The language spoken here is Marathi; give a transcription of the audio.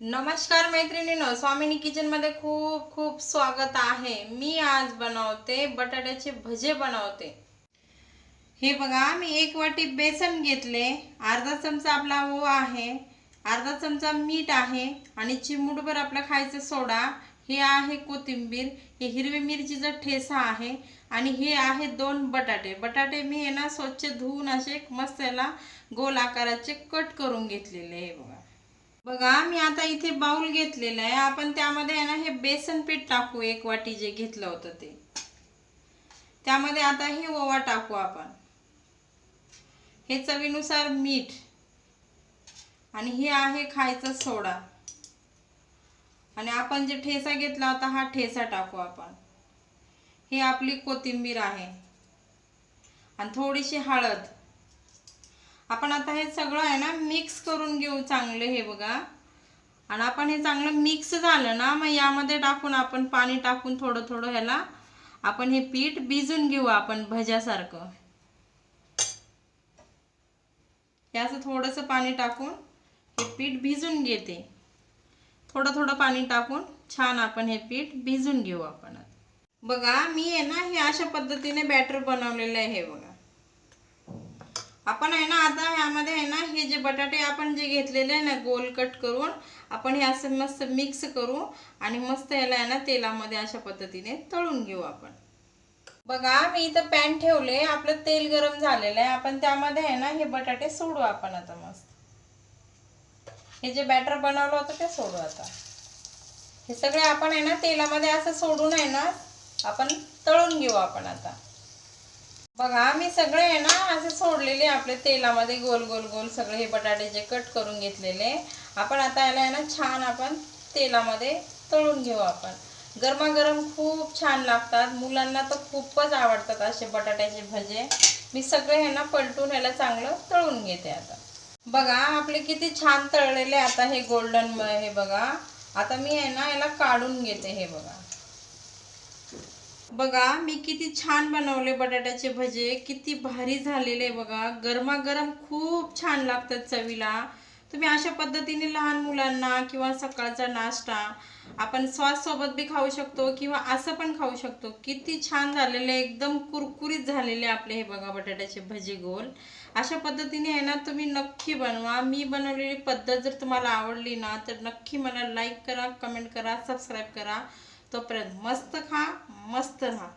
नमस्कार मैत्रिणीनो स्वामिनी किचनमध्ये खूप खूप स्वागत आहे. मी आज बनवते बटाट्याचे भजे बनवते. हे बघा मी एक वाटी बेसन घेतले. अर्धा चमचा आपला ओवा आहे. अर्धा चमचा मीठ आहे. आणि चिमूटभर आपला खायचं सोडा. हे आहे कोथिंबीर. हे हिरवी मिरचीचा ठेसा आहे. आणि हे आहे दोन बटाटे. बटाटे मी हे ना स्वच्छ धुवून असे मस्त याला गोल आकाराचे कट करून घेतलेले हे बघा. बघा मी आता इथे बाउल घेतलेला आहे. आपण त्यामध्ये आहे ना हे बेसन पीठ टाकू एक वाटी जे घेतलं होतं ते. त्यामध्ये आता हे ओवा टाकू आपण. हे चवीनुसार मीठ. आणि हे आहे खायचा सोडा. आणि आपण जे ठेसा घेतला होता हा ठेसा टाकू आपण. हे आपली कोथिंबीर आहे. आणि थोडीशी हळद. आपण आता हे सगळं आहे ना मिक्स करून घेऊ चांगलं हे बघा. आणि आपण हे चांगलं मिक्स झालं ना मग यामध्ये टाकून आपण पाणी टाकून थोडं थोडं ह्याला आपण हे पीठ भिजून घेऊ आपण भज्यासारखं. याचं थोडंसं पाणी टाकून हे पीठ भिजून घेते. थोडं थोडं पाणी टाकून छान आपण हे पीठ भिजून घेऊ आपण बघा मी आहे ना हे अशा पद्धतीने बॅटर बनवलेलं आहे हे बघा. आपण आहे ना आता ह्यामध्ये आहे ना हे जे बटाटे आपण जे घेतलेले आहे ना गोल कट करून आपण हे असं मस्त मिक्स करू आणि मस्त याला आहे ना तेलामध्ये अशा पद्धतीने तळून घेऊ आपण. बघा मी इथं पॅन ठेवले आपलं तेल गरम झालेलं आहे. आपण त्यामध्ये आहे ना हे बटाटे सोडू आपण आता मस्त. हे जे बॅटर बनवलं होतं ते सोडू आता. हे सगळे आपण आहे ना तेलामध्ये असं सोडून आहे ना आपण तळून घेऊ आपण आता. बघा मी सगळे आहे ना असे सोडलेले आपले तेलामध्ये गोल गोल गोल सगळे हे बटाटे जे कट करून घेतलेले. आपण आता याला आहे ना छान आपण तेलामध्ये तळून घेऊ आपण. गरमागरम खूप छान लागतात. मुलांना तर खूपच आवडतात असे बटाट्याचे भजे. मी सगळे हे ना पलटून ह्याला चांगलं तळून घेते आता. बघा आपले किती छान तळलेले आता हे गोल्डन हे बघा. आता मी आहे ना याला काढून घेते हे बघा. बघा मी किती छान बनवले बटाट्याचे भजे. किती भारी झालेले बघा. गरमागरम खूप छान लागतात चवीला. तुम्ही अशा पद्धतीने लहान मुलांना किंवा सकाळचा नाश्ता आपण सॉस सोबत बी खाऊ शकतो किंवा असं पण खाऊ शकतो. किती छान झालेले एकदम कुरकुरीत झालेले आपले हे बघा बटाट्याचे भजे गोल. अशा पद्धतीने आहे ना तुम्ही नक्की बनवा. मी बनवलेली पद्धत जर तुम्हाला आवडली ना तर नक्की मला लाईक करा कमेंट करा सबस्क्राईब करा. तोपर्यंत मस्त खा मस्त राहा.